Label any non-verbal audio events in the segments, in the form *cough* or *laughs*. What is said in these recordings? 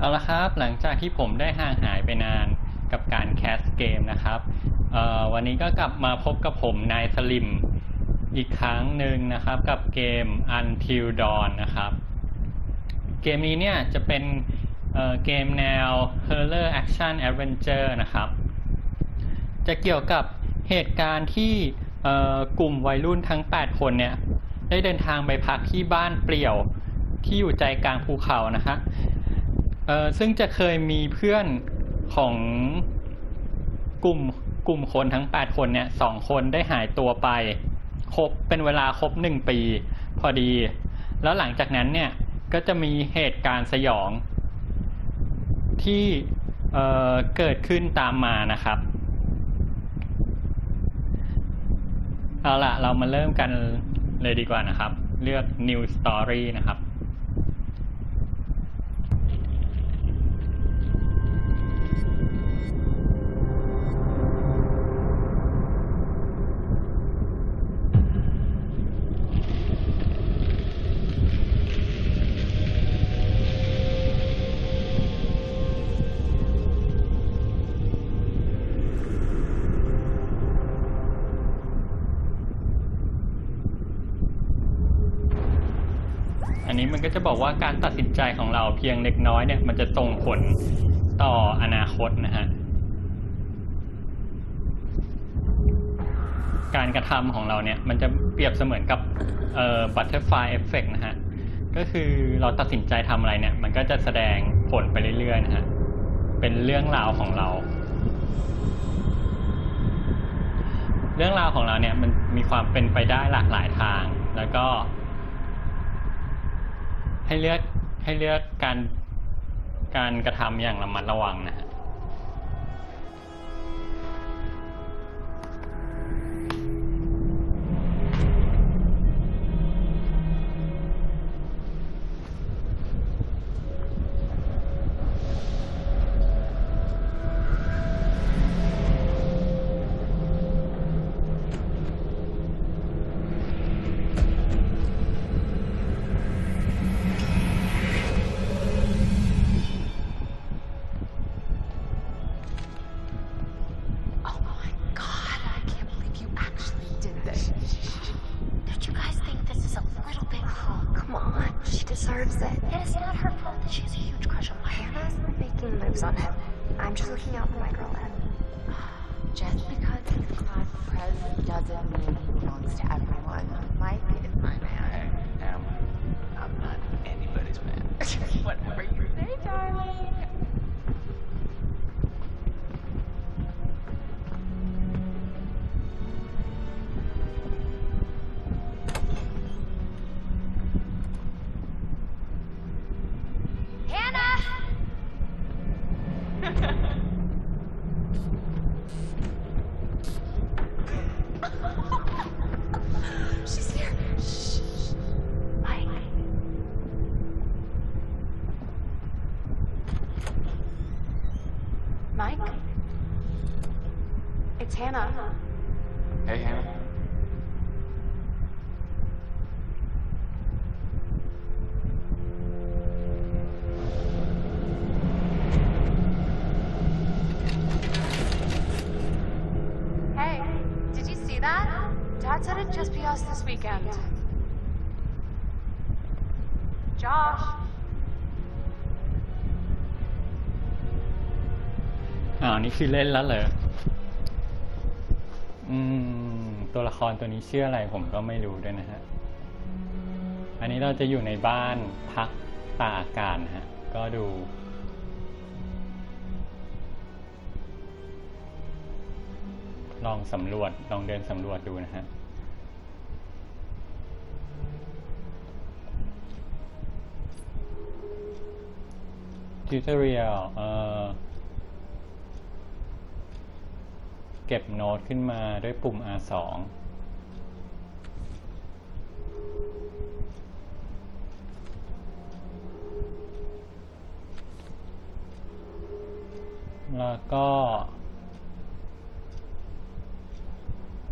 เอาละครับ หลังจากที่ผมได้ห่างหายไปนานกับการแคสเกมนะครับวันนี้ก็กลับมาพบกับผมนายสลิมอีกครั้งหนึ่งนะครับกับเกม Until Dawn นะครับ เกมนี้เนี่ยจะเป็นเเกมแนว Horror Action Adventure นะครับ จะเกี่ยวกับเหตุการณ์ที่กลุ่มวัยรุ่นทั้ง 8 คนเนี่ยได้เดินทางไปพักที่บ้านเปลี่ยวที่อยู่ใจกลางภูเขานะฮะ เออซึ่งจะเคยมีเพื่อนของกลุ่มกลุ่มคนทั้ง 8 คนเนี่ยสองคนได้หายตัวไป ครบเป็นเวลาครบหนึ่งปี พอดี แล้วหลังจากนั้นเนี่ยก็จะมีเหตุการณ์สยอง ที่เเกิดขึ้นตามมานะครับ เอาล่ะเรามาเริ่มกันเลยดีกว่านะครับ เลือก new story นะครับ บอกว่าการตัดสินใจของเราเพียงเล็กน้อยเนี่ยมันจะส่งผลต่ออนาคตนะฮะการกระทำของเราเนี่ยมันจะเปรียบเสมือนกับเอ่อ butterfly effect นะฮะก็คือเราตัดสินใจทำอะไรเนี่ย มันก็จะแสดงผลไปเรื่อยๆนะฮะเป็นเรื่องราวของเรา เรื่องราวของเราเนี่ยมันมีความเป็นไปได้หลากหลายทาง แล้วก็ ให้เลือกให้เลือกการการกระทำอย่างระมัดระวังนะฮะ my girl. Just because he's class pres doesn't mean he belongs to everyone. Mike is my man. Em, I'm not anybody's man. *laughs* Whatever you say, darling. Just be us this weekend. Josh. อ้าวนี่คือเล่นแล้วเหรอ อืม ตัวละครตัวนี้ชื่ออะไรผมก็ไม่รู้ด้วยนะฮะ อันนี้เราจะอยู่ในบ้านพักตากอากาศนะฮะ ก็ดูลองสำรวจ ลองเดินสำรวจดูนะฮะ ทิวทอเรียลเอ่อเก็บโน้ตขึ้นมาด้วยปุ่ม R2 แล้วก็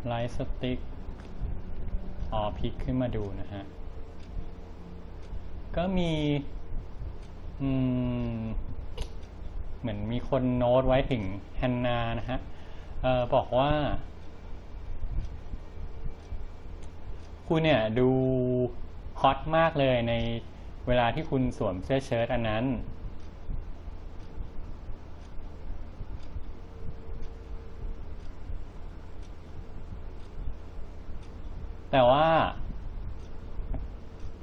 ไลท์สติ๊กอ๋อพลิกขึ้นมาดูนะฮะ ก็มี อืม เหมือนมีคนโน้ตไว้ถึงแฮนนานะฮะออบอกว่า คุณเนี่ยดูฮอตมากเลยในเวลาที่คุณสวมเสื้อเชิ้ตอันนั้น แต่ว่า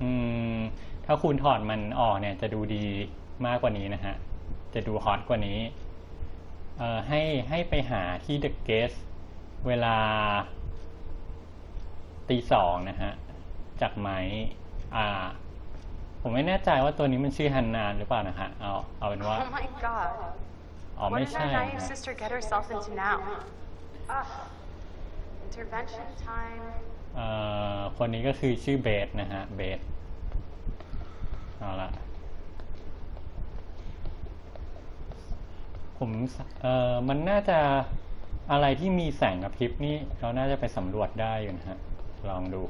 อืม ถ้าคุณถอดมันออกเนี่ยจะดูดีมากกว่านี้นะฮะ จะดูฮอตกว่านี้เอ่อให้ให้ไปหาที่ The Guest เวลาตีสองนะฮะ จากไม้อ่าผมไม่แน่ใจว่าตัวนี้มันชื่อฮันนานหรือเปล่านะฮะ เอาเอาเป็นว่า Oh my god. อ๋อ What ไม่ did ใช่ that นะ naive ฮะ sister get herself into now? Ugh. Intervention time. เอ่อคนนี้ก็คือชื่อเบสนะฮะ เบส เอาละผมเอ่อมันน่าจะอะไรที่มีแสงกระพริบนี่เราน่าจะไปสำรวจได้อยู่นะฮะ ลองดู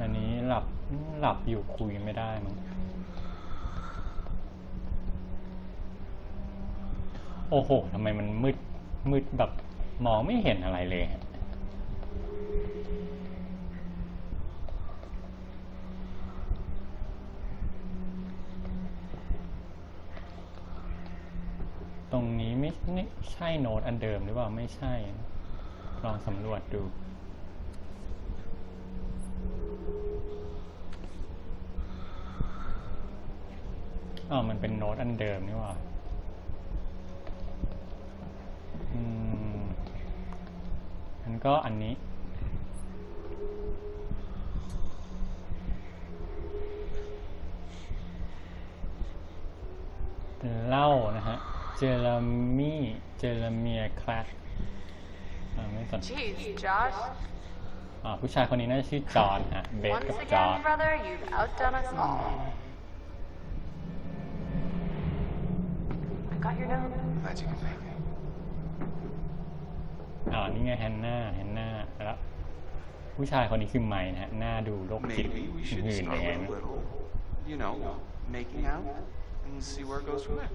อันนี้หลับหลับอยู่คุยไม่ได้มั้งโอ้โหทำไมมันมืดมืดแบบมองไม่เห็นอะไรเลย ตรงนี้ไม่ไม่ใช่โน้ตอันเดิมหรือเปล่าไม่ใช่ ลองสำรวจดูอ๋อมันเป็นโน้ตอันเดิมนี่ว่าอืมมันก็อันนี้เล้านะฮะ เจอร์มี่เจอร์เมียคลาสอ่าไม่สน Jeez, Josh. อ่าผู้ชายคนนี้น่าจะชื่อจอห์นฮะเบส Once กับจอห์น again, brother, you've outdone us all. I got your note. Glad you could make it. อ่านี่ไงแฮนนาแฮนนาแล้วผู้ชายคนนี้คือไมค์นะฮะหน้าดูโรคจิต Maybe we should หื่น start อย่าง with นั้น a little, you know, making out and see where it goes from there.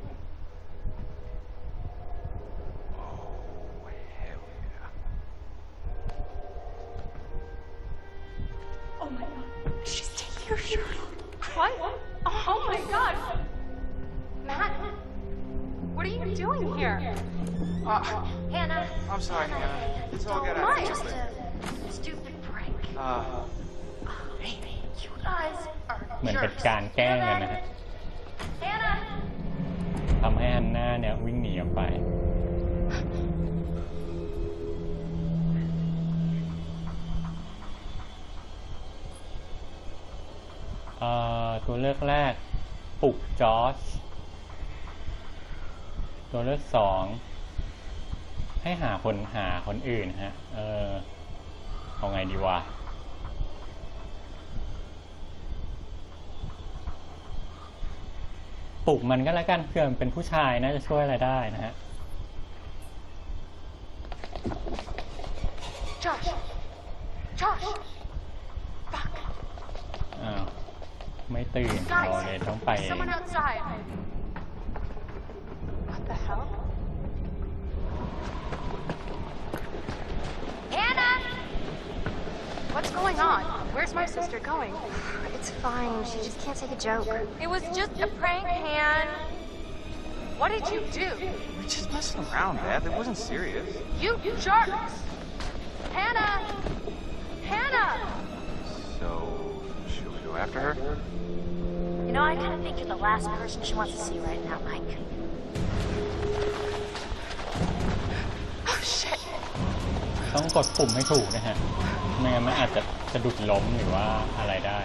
Uh, Hannah. I'm sorry, Hannah. It's all got out Why? of Just hand. a stupid prank. Uh, Hey, you guys are เหมือนเป็น jerks. การแกล้งกันนะฮะ Hannah. ทำให้ฮันนาเนี่ยวิ่งหนีออกไป เอ่อตัวเลือกแรกปลุกจอร์จตัวเลือกสอง ให้หาคนหาคนอื่นฮะ เออ เอาไงดีวะ ปลุกมันก็แล้วกันเพื่อมันเป็นผู้ชายน่าจะช่วยอะไรได้นะฮะ Josh. Josh. Fuck. อ้าว ไม่ตื่นเราเลยต้องไป Guys, someone outside. going on? Where's my sister going? It's fine. She just can't take a joke. It was just a prank, Han. What did you do? we're just messing around, Beth. It wasn't serious. You jerks! Hannah! Hannah! So, should we go after her? You know, I kind of think you're the last person she wants to see right now, Mike. Oh shit! ต้องกดปุ่มให้ถูกนะฮะ ไม่งั้นมันอาจจะสะดุดล้มหรือว่าอะไรได้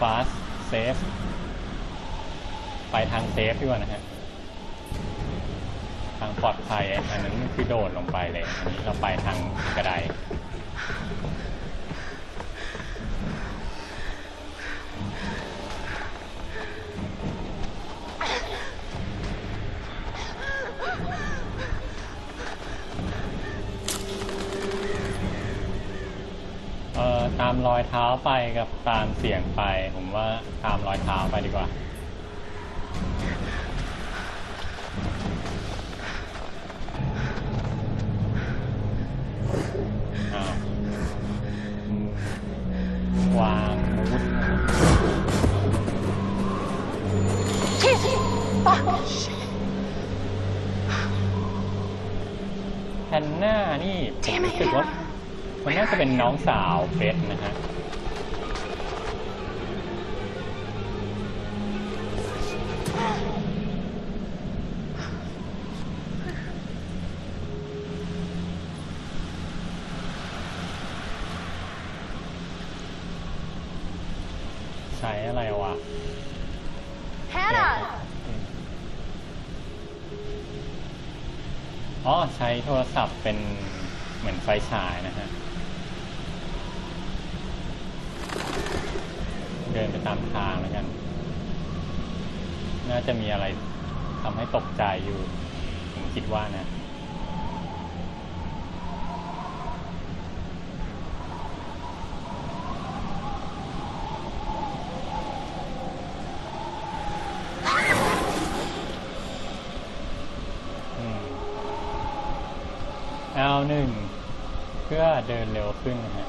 fast safe ไปทางเซฟดีกว่านะฮะ ทางปลอดภัย อันนั้นคือโดดลงไปเลย อันนี้เราไปทางกระได อยเท้าไปกับตามเสียงไป ผมว่าตามรอยเท้าไปดีกว่าอ้าวอืมวางวุธ Jesus! Fuck! Shit. แฮนน่านี่ผมรู้สึกว่ามันน่าจะเป็นน้องสาวเฟส โทรศัพท์เป็นเหมือนไฟฉายนะฮะ เดินไปตามทางแล้วกัน น่าจะมีอะไรทำให้ตกใจอยู่ ผมคิดว่านะ L1 เพื่อเดินเร็วขึ้นฮะ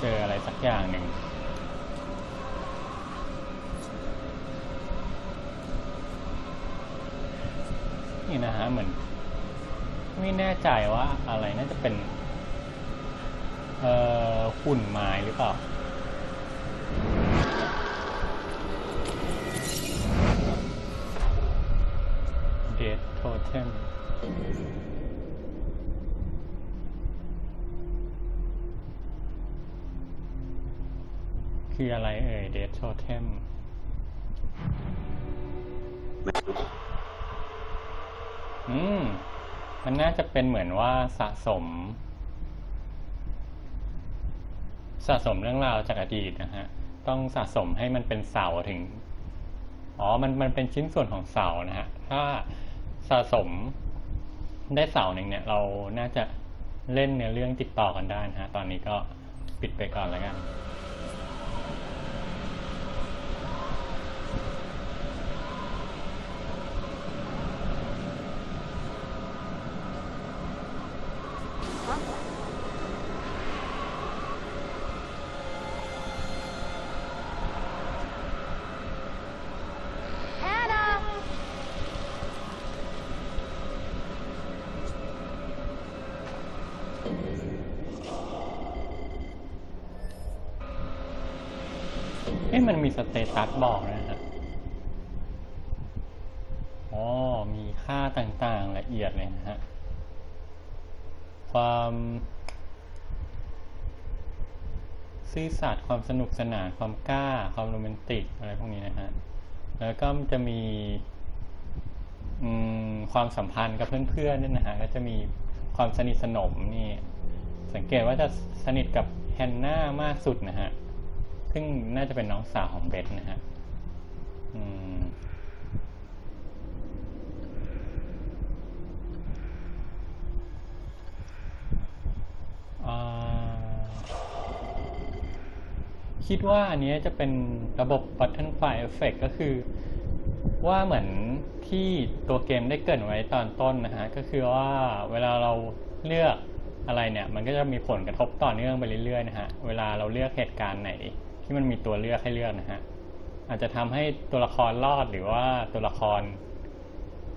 เจออะไรสักอย่างหนึ่งนี่นะฮะเหมือน ไม่แน่ใจว่า อุ่นไม้หรือเปล่าเดดโทเทมคืออะไรเอ่ยเดดโทเทมอืม มันน่าจะเป็นเหมือนว่าสะสม สะสมเรื่องราวจากอดีตนะฮะต้องสะสมให้มันเป็นเสาถึงอ๋อมันมันเป็นชิ้นส่วนของเสานะฮะถ้าสะสมได้เสาหนึ่งเนี่ยเราน่าจะเล่นเนื้อเรื่องติดต่อกันได้นะฮะตอนนี้ก็ปิดไปก่อนแล้วกัน เอ๊ะมันมีสเตตัสบอกนะฮะ อ๋อ มีค่าต่างๆละเอียดเลยนะฮะ ความซื่อสัตย์ความสนุกสนาน ความกล้า ความโรแมนติก อะไรพวกนี้นะฮะ แล้วก็จะมีอืมความสัมพันธ์กับเพื่อนๆด้วยนะฮะ ก็จะมี ความสนิทสนมนี่สังเกตว่าจะสนิทกับแฮนน่ามากสุดนะฮะ ซึ่งน่าจะเป็นน้องสาวของเบสนะฮะอืมคิดว่าอันนี้จะเป็นระบบ Buttonfly Effect ก็คือ ว่าเหมือนที่ตัวเกมได้เกรินไว้ตอนต้นนะฮะก็คือว่าเวลาเราเลือกอะไรเนี่ย มันก็จะมีผลกระทบต่อเนื่องไปเรื่อยๆนะฮะเวลาเราเลือกเหตุการณ์ไหน ที่มันมีตัวเลือกให้เลือกนะฮะอาจจะทำให้ตัวละครรอดหรือว่าตัวละคร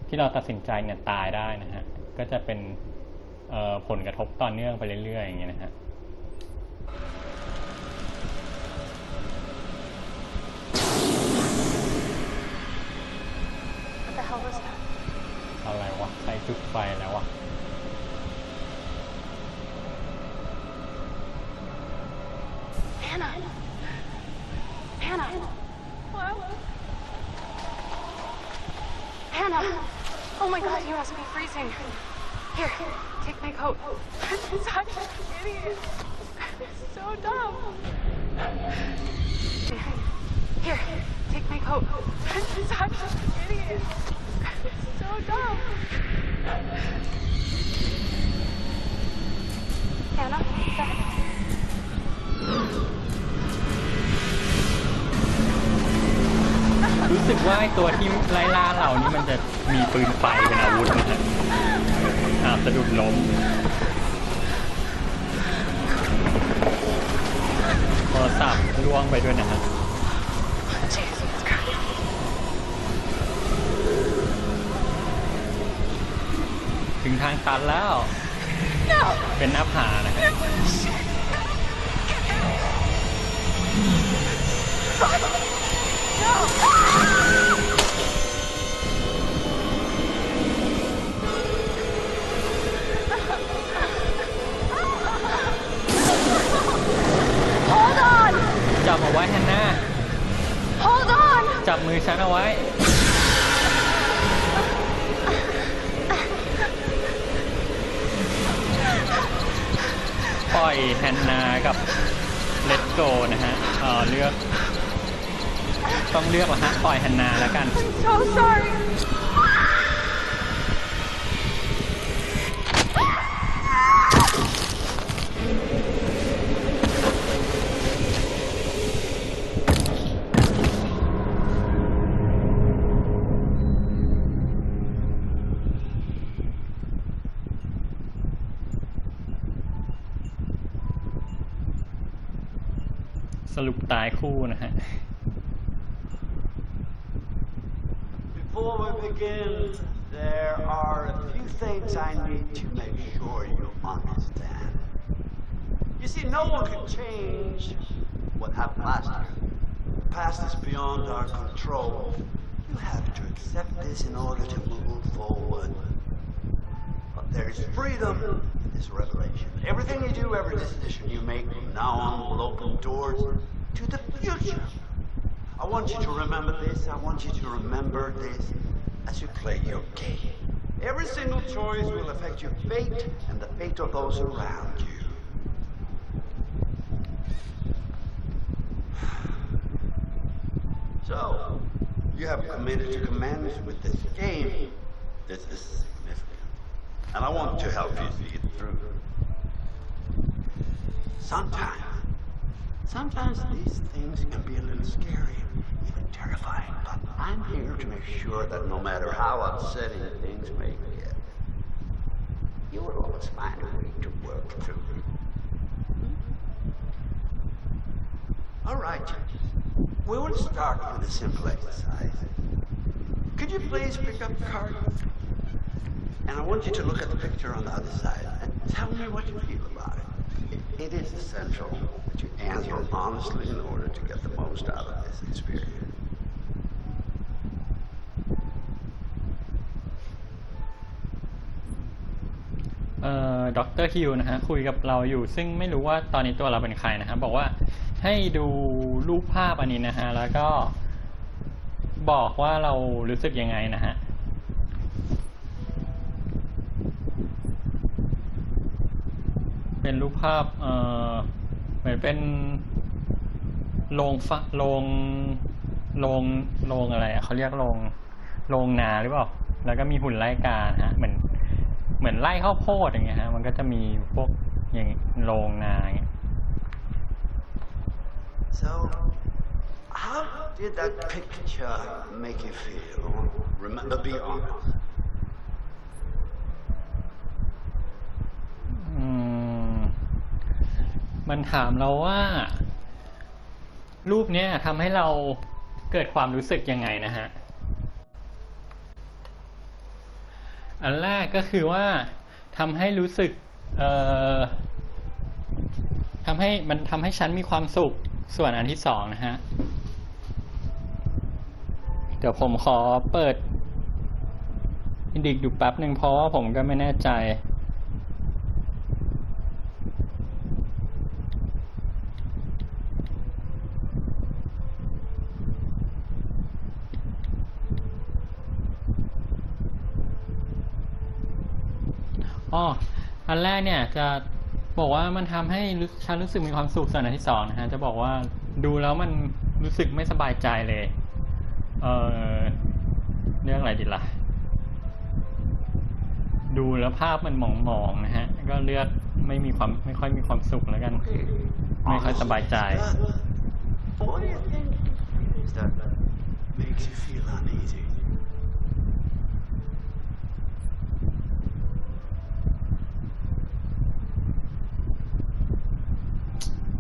ที่เราตัดสินใจเนี่ยตายได้นะฮะก็จะเป็นผลกระทบต่อเนื่องไปเรื่อยๆอย่างเงี้ยนะฮะ What the hell was that? อะไรวะ ใช้จุดไฟแล้ววะ Hannah! Hannah! Hello? Hannah! Oh my god, you must be freezing. Here, take my coat. I'm such an idiot. so dumb. coat. It's actually an idiot. It's so dumb. Anna, Dad. รู้สึกว่าไอ้ตัวที่ไล่ล่าเรานี่มันจะมีปืนไฟเป็นอาวุธนะฮะอ้าสะดุดล้มโทรศัพท์ล่วงไปด้วยนะฮะ งทางตันแล้ว No! เป็นหน้าผานะฮะ Hold on! จับเอาไว้ฮันน่า Hold on! จับมือฉันเอาไว้ อยแฮนนากับเลตโกนะฮะเออเลือก ต้องเลือกเหรอฮะปล่อยแฮนนาแล้วกัน So sorry. Begin, there are a few things I need to make sure you understand. You see, no one can change what happened last year. The past is beyond our control. You have to accept this in order to move forward. But there is freedom in this revelation. Everything you do, every decision you make from now on will open doors to the future. I want you to remember this. I want you to remember this as you play your game. Every single choice will affect your fate and the fate of those around you. So, you have committed to commence with this game. This is significant. And I want to help you see it through. Sometimes Sometimes these things can be a little scary, terrifying, but I'm here to make sure that no matter how upsetting things may get, you will always find a way to work through it. Hmm? All right. We will start with a simple exercise. Could you please pick up the card? And I want you to look at the picture on the other side and tell me what you feel about. It, it is essential that you answer honestly in order to get the most out of this experience. เอ่อด็อกเตอร์ฮิวนะฮะคุยกับเราอยู่ ซึ่งไม่รู้ว่าตอนนี้ตัวเราเป็นใครนะฮะบอกว่าให้ดูรูปภาพอันนี้นะฮะแล้วก็บอกว่าเรารู้สึกยังไงนะฮะเป็นรูปภาพเอ่อเหมือนเป็นโรงฟะโรงโรงโรงอะไรเขาเรียกโรงโรงนาหรือเปล่า แล้วก็มีหุ่นไล่กาฮะเหมือน เหมือนไล่ข้าวโพดอย่างเงี้ยฮะมันก็จะมีพวกอย่างโรงนาอย่างเงี้ย So, how did that picture make you feel? Remember, be honest. อืมมันถามเราว่า รูปเนี้ยทำให้เราเกิดความรู้สึกยังไงนะฮะ อันแรกก็คือว่าทำให้รู้สึกเอ่อทำให้มันทำให้ฉันมีความสุขส่วนอันที่สองนะฮะ เดี๋ยวผมขอเปิดอินดิกดูแป๊บหนึ่งเพราะว่าผมก็ไม่แน่ใจ อ๋ออันแรกเนี่ยจะบอกว่ามันทำให้รู้ฉันรู้สึกมีความสุขส่วนอันที่สองนะฮะจะบอกว่าดูแล้วมันรู้สึกไม่สบายใจเลย เออเรื่องอะไรดีล่ะ ดูแล้วภาพมันหมองๆนะฮะ ก็เลือกไม่มีความไม่ค่อยมีความสุขแล้วกัน ไม่ค่อยสบายใจ What does that make you feel honey?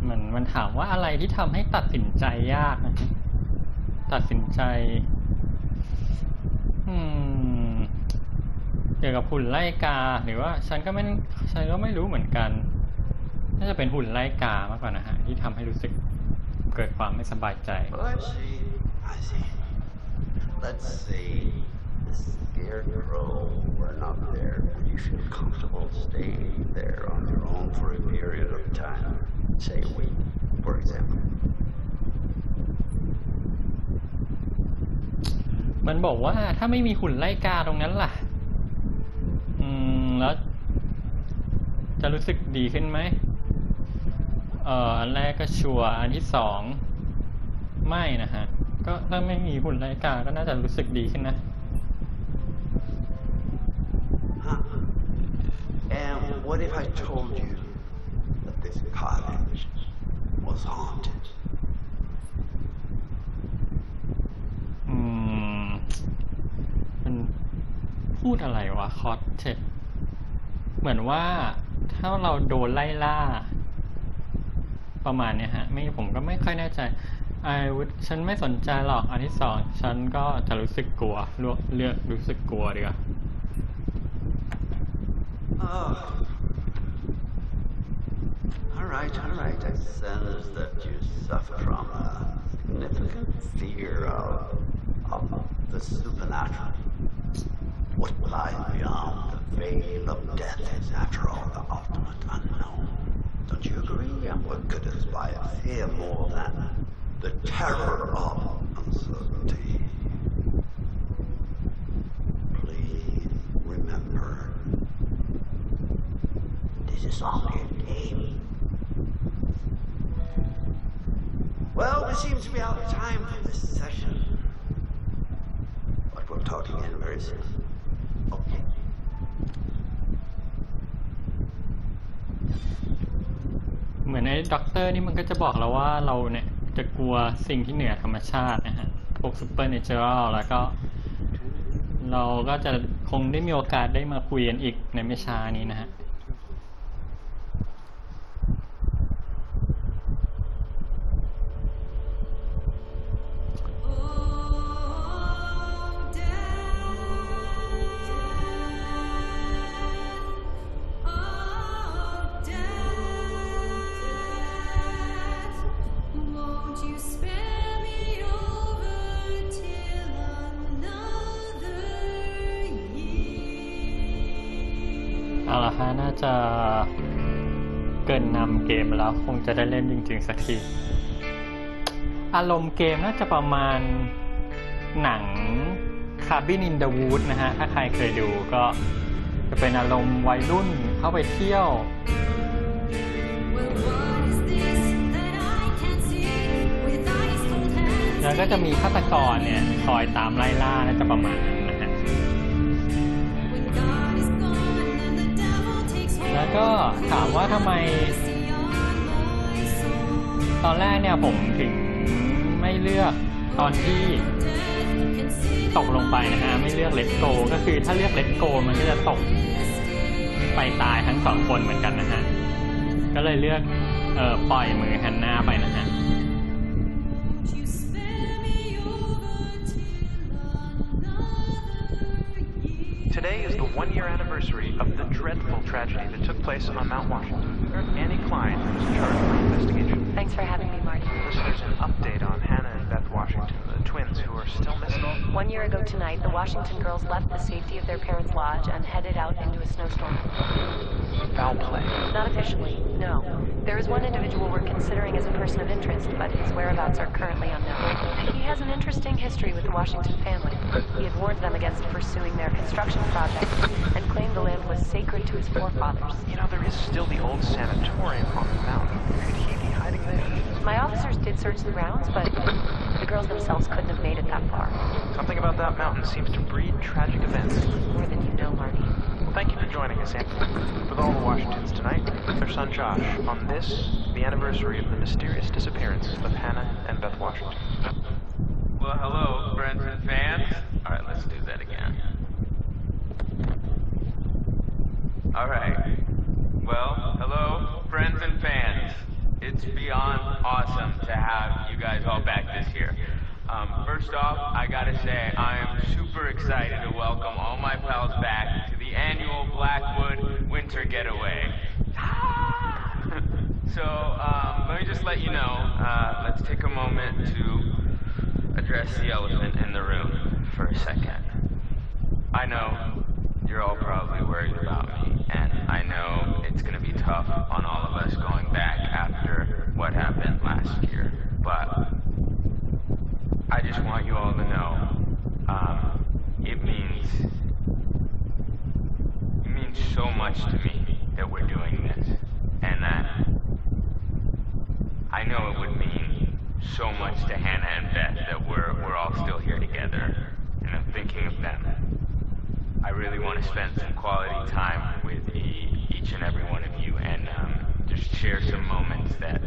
เหมือนมัน ถามว่าอะไรที่ทำให้ตัดสินใจยากนะตัดสินใจ อืมเกี่ยวกับหุ่นไล่กา หรือว่าฉันก็ไม่ฉันก็ไม่รู้เหมือนกัน น่าจะเป็นหุ่นไล่กามากกว่านะฮะ ที่ทำให้รู้สึกเกิดความไม่สบายใจ Let's see. The scarecrow were not there. Would you feel comfortable staying there on your own for a period of time? Say a week, for example. มันบอกว่าถ้าไม่มีหุ่นไล่กาตรงนั้นล่ะ อืม แล้วจะรู้สึกดีขึ้นไหม เอ่อ อันแรกก็ชัวร์ อันที่สอง ไม่นะฮะ ก็ถ้าไม่มีหุ่นไล่กาก็น่าจะรู้สึกดีขึ้นนะ Huh. And what if I told you that this cottage was haunted? อืมมันพูดอะไรวะคอสเทดเหมือนว่าถ้าเราโดนไล่ล่า ประมาณเนี้ยฮะ ไม่ผมก็ไม่ค่อยแน่ใจไอ้วุฒฉันไม่สนใจหรอกอันที่สองฉันก็จะรู้สึกกลัวเลือกเลือกรู้สึกกลัวดีกว่า Oh. All right, all right. I sense that you suffer from a significant fear of, of the supernatural. What lies beyond the veil of death is, after all, the ultimate unknown. Don't you agree? And what could inspire fear more than the terror of uncertainty? Please remember this is only we seem to be out of time for this session. But we'll talk again very soon. Okay. เหมือนไอ้ด็อกเตอร์นี่มันก็จะบอกเราว่าเราเนี่ยจะกลัวสิ่งที่เหนือธรรมชาตินะฮะ พวกซูเปอร์เนเจอรัลแล้วก็ เราก็จะคงได้มีโอกาสได้มาคุยกันอีกในไม่ช้านี้นะฮะ คงจะได้เล่นจริง ๆ สักที อารมณ์เกมน่าจะประมาณหนัง Cabin in the Woods นะฮะ ถ้าใครเคยดูก็จะเป็นอารมณ์วัยรุ่นเข้าไปเที่ยวแล้วก็จะมีฆาตกรเนี่ยคอยตามไล่ล่าน่าจะประมาณนั้นนะฮะ แล้วก็ถามว่าทำไม ตอนแรกเนี่ยผมถึงไม่เลือกตอนที่ตกลงไปนะฮะไม่เลือกเลตโกก็คือถ้าเลือกเลตโกมันก็จะตกไปตายทั้งสองคนเหมือนกันนะฮะก็เลยเลือกเออปล่อยมือฮันนาไปนะฮะ of the dreadful tragedy that took place on Mount Washington. Annie Klein was charged with investigating. Thanks for having me, Marty. This is an update on Hannah and Beth Washington, the twins who are still missing. One year ago tonight, the Washington girls left the safety of their parents' lodge and headed out into a snowstorm. Foul play. Not officially, no. There is one individual we're considering as a person of interest, but his whereabouts are currently unknown. He has an interesting history with the Washington family. He had warned them against pursuing their construction project and claimed the land was sacred to his forefathers. You know, there is still the old sanatorium on the mountain. My officers did search the grounds, but the girls girls themselves couldn't have made it that far. Something about that mountain seems to breed tragic events. More than you know, Marty. Well, thank you for joining us, Anthony. With all the Washingtons tonight, their son Josh, on this, the anniversary of the mysterious disappearance of Hannah and Beth Washington. Well, hello, friends and fans. All right, let's do that again. All right. Well, hello, friends and fans. It's beyond awesome to have you guys all back this year. Um, first off, I gotta say, I am super excited to welcome all my pals back to the annual Blackwood Winter Getaway. *laughs* so, um, let me just let you know, uh, let's take a moment to address the elephant in the room for a second. I know you're all probably worried about me, and I know it's gonna be tough on all of us going back after what happened last year, but I just want you all to know, um, it means, it means so much to me that we're doing this, and that I know it would mean so much to Hannah and Beth that we're we're all still here together, and I'm thinking of them. I really want to spend some quality time with each and every one of you, and um, just share some moments that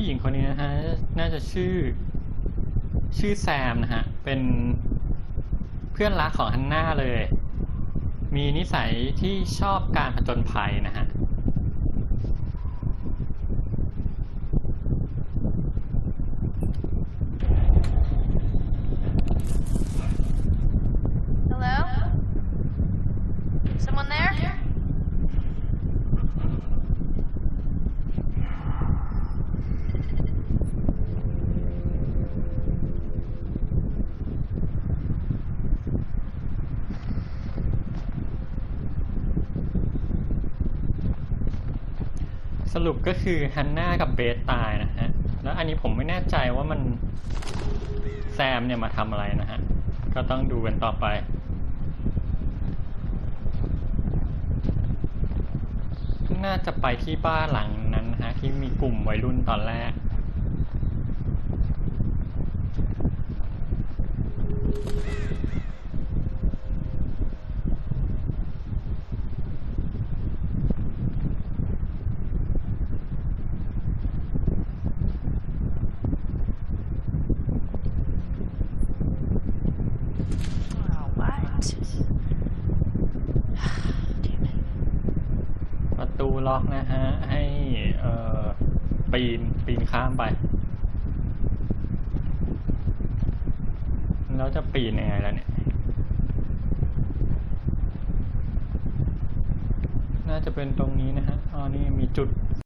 ผู้หญิงคนนี้นะฮะน่าจะชื่อ ชื่อแซมนะฮะ เป็นเพื่อนรักของฮันน่าเลย มีนิสัยที่ชอบการผจญภัยนะฮะ Hello? Someone there? s สรุปก็ คือฮันน่ากับเบสตายนะฮะ แล้วอันนี้ผมไม่แน่ใจว่ามันแซมเนี่ยมาทำอะไรนะฮะ ก็ต้องดูกันต่อไป น่าจะไปที่บ้านหลังนั้นนะฮะ ที่มีกลุ่มวัยรุ่นตอนแรก